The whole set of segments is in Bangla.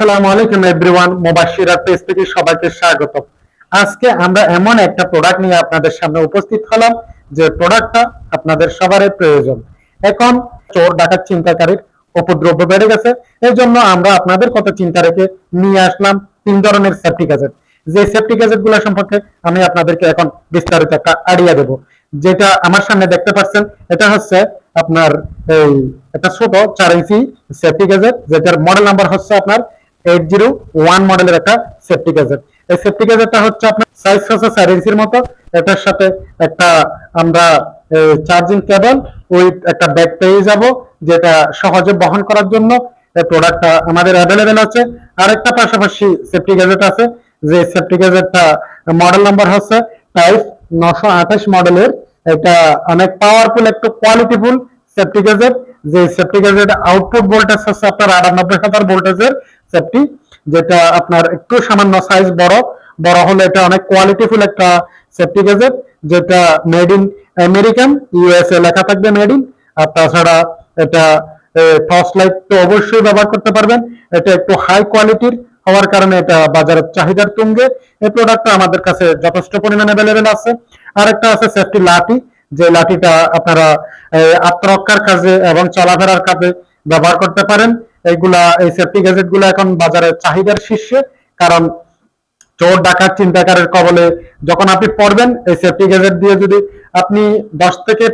আসসালামু আলাইকুম এভরিওয়ান মোবাশিরা পেজ থেকে সবাইকে স্বাগত। আজকে আমরা এমন একটা প্রোডাক্ট নিয়ে আপনাদের সামনে উপস্থিত হলাম, যে প্রোডাক্টটা আপনাদের প্রয়োজন। এখন চোর ডাকাত চিন্তাকারীর উপদ্রব্য বেড়ে গেছে জন্য আমরা আপনাদের কথা চিন্তা রেখে নিয়ে আসলাম তিন ধরনের সেফটি গ্যাজেট যে সেফটি গ্যাজেটগুলো সম্পর্কে আমি আপনাদেরকে এখন বিস্তারিত একটা আইডিয়া দেব। যেটা আমার সামনে দেখতে পাচ্ছেন, এটা হচ্ছে আপনার এই একটা ছোট চার ইঞ্চি সেফটি গ্যাজেট যেটার মডেল নাম্বার হচ্ছে আপনার মডেলের একটা সেফটি গ্যাজেট এই সেফটি গ্যাজেটটা হচ্ছে আপনার সাইজ হচ্ছে চার ইঞ্চির মতো। এটার সাথে একটা আমরা চার্জিং কেবল একটা ব্যাগ পেয়ে যাব, যেটা সহজে বহন করার জন্য। প্রোডাক্টটা আমাদের অ্যাভেলেবেল আছে। আরেকটা পাশাপাশি সেফটি গ্যাজেট আছে, যে সেফটি গ্যাজেটটা মডেল নাম্বার হচ্ছে টাইপ নশো আঠাশ মডেলের এটা অনেক পাওয়ারফুল একটু কোয়ালিটিফুল সেফটি গ্যাজেট যে সেফটি গ্যাজেট আউটপুট ভোল্টেজ হচ্ছে আপনার আটানব্বই হাজার ভোল্টেজের সেফটি যেটা আপনার একটু সামান্য সাইজ বড় বড় হলে এটা অনেক কোয়ালিটিফুল একটা সেফটি গ্যাজেট যেটা মেড ইন আমেরিকান ইউএসএ লেখা থাকবে মেড ইন আর তাছাড়া এটা টর্চ লাইট তো অবশ্যই ব্যবহার করতে পারবেন। এটা একটু হাই কোয়ালিটির হওয়ার কারণে এটা বাজারের চাহিদার তুঙ্গে। এই প্রোডাক্টটা আমাদের কাছে যথেষ্ট পরিমাণে অ্যাভেলেবেল আছে। আরেকটা আছে সেফটি লাঠি, যে লাঠিটা আপনারা আত্মরক্ষার কাজে এবং চলাফেরার কাজে ব্যবহার করতে পারেন। এইগুলা, এই সেফটি গ্যাজেটগুলো এখন বাজারের চাহিদার শীর্ষে। কারণ চোর, ডাকাত চিন্তাকারের কবলে যখন আপনি পড়বেন, এই সেফটি গ্যাজেট দিয়ে যদি আপনি দশ থেকে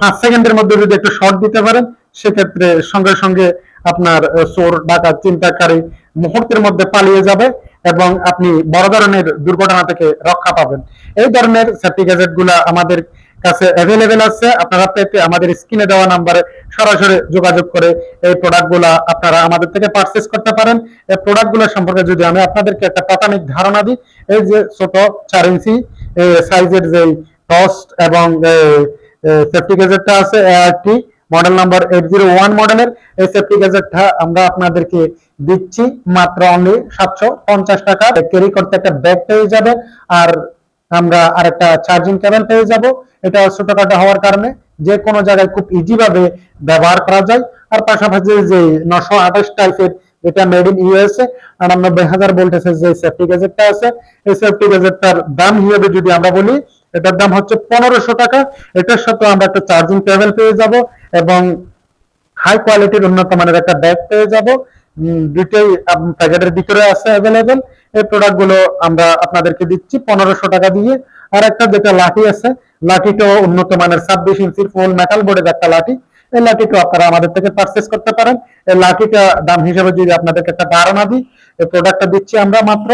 পাঁচ সেকেন্ডের মধ্যে যদি একটু শর্ট দিতে পারেন, সেক্ষেত্রে সঙ্গে সঙ্গে আপনার চোর, ডাকাত চিন্তাকারী মুহূর্তের মধ্যে পালিয়ে যাবে এবং আপনি বড় ধরনের দুর্ঘটনা থেকে রক্ষা পাবেন। এই ধরনের সেফটি গ্যাজেটগুলা আমাদের কাছে অ্যাভেলেবেল আছে। আপনারা পেতে আমাদের স্ক্রিনে দেওয়া নাম্বারে সরাসরি যোগাযোগ করে এই প্রোডাক্টগুলা আপনারা আমাদের থেকে পারচেস করতে পারেন। এই প্রোডাক্টগুলো সম্পর্কে যদি আমি আপনাদেরকে একটা প্রাথমিক ধারণা দিই, এই যে ছোট চার ইঞ্চি সাইজের যে টস্ট এবং সেফটি গ্যাজেটটা আছে ART model number eight zero one মডেলের এই সেফটি গ্যাজেটটা আমরা আপনাদেরকে দিচ্ছি মাত্র অনলি সাতশো পঞ্চাশ টাকা। ক্যারি করতে একটা ব্যাগ পেয়ে যাবে আর আমরা আরেকটা চার্জিং কেবল পেয়ে যাব। এটা ছোটখাটো হওয়ার কারণে যে কোনো জায়গায় খুব ইজি ভাবে ব্যবহার করা যায়। আর পাশাপাশি যে নশো আঠাশ টাইপের এটা মেড ইন ইউএসএ আর আটানব্বই হাজার ভোল্টেজের যে সেফটি গ্যাজেটটা আছে এই সেফটি গ্যাজেটটার দাম হিসেবে যদি আমরা বলি এটার দাম হচ্ছে পনেরোশো টাকা। এটার সাথে আমরা একটা চার্জিং কেবল পেয়ে যাব এবং হাই কোয়ালিটির উন্নত মানের একটা ব্যাগ পেয়ে যাব। উম, দুইটাই প্যাকেটের ভিতরে আছে অ্যাভেলেবেল এই প্রোডাক্টগুলো আমরা আপনাদেরকে দিচ্ছি, পনেরোশো টাকা দিয়ে। আর একটা যেটা লাঠি আছে, লাঠিটাও উন্নত মানের ছাব্বিশ ইঞ্চির ফুল মেটাল বোর্ডের একটা লাঠি। এই লাঠিটা আপনারা আমাদের থেকে পারচেস করতে পারেন। এই লাঠিটা দাম হিসেবে যদি আপনাদেরকে একটা ধারণা দিই, এই প্রোডাক্টটা দিচ্ছি আমরা মাত্র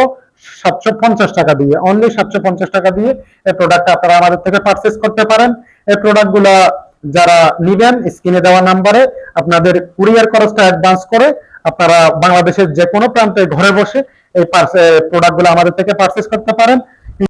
সাতশো পঞ্চাশ টাকা দিয়ে। অনলি সাতশো পঞ্চাশ টাকা দিয়ে এই প্রোডাক্টটা আপনারা আমাদের থেকে পারচেস করতে পারেন। এই প্রোডাক্টগুলা যারা নিবেন, স্ক্রিনে দেওয়া নাম্বারে আপনাদের কুরিয়ার খরচটা অ্যাডভান্স করে আপনারা বাংলাদেশের যে কোনো প্রান্তে ঘরে বসে এই প্রোডাক্টগুলো আমাদের থেকে পারচেস করতে পারেন।